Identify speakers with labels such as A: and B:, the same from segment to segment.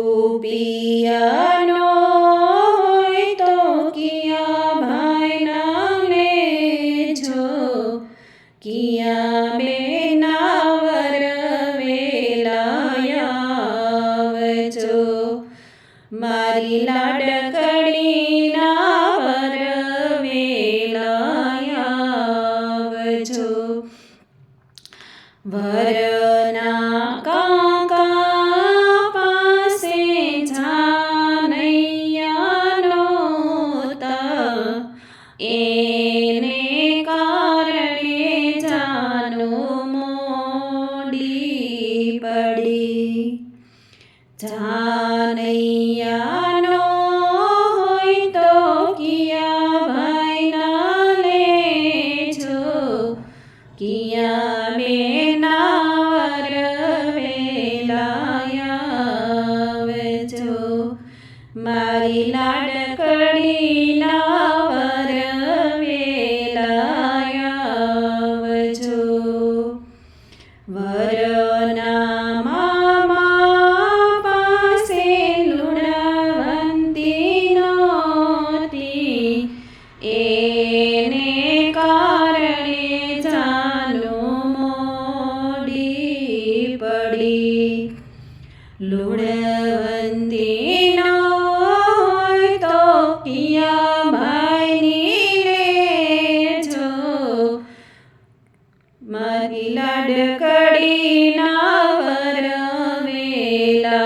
A: રૂપિયાનો હોય તો કિયા ભાઈના લેજો કિયા બેના વરવેલાયાવજો મારી લાડકડીના વરવેલાયાવજો વરના એને કારણે જાનું મોડી પડી. જાનૈયાનો હોય તો કિયા ભાઈના લેજો કિયા બેના જો મારી લાડકડીના વરના મામા પાસે લુણવંતી નહોતી એને કારણે જાનું મોડી પડી. મારી લાડકડીના વરવેલાયાવજો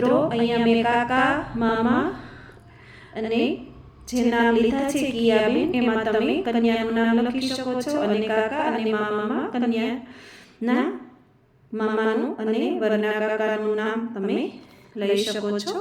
A: મિત્રો અહીંયા મેં કાકા મામા અને જે નામ લીધા છે કિયાબેન એમાં તમે કન્યાનું નામ લખી શકો છો અને કાકા અને મામામાં કન્યાના મામાનું અને વરના કાકાનું નામ તમે લઈ શકો છો.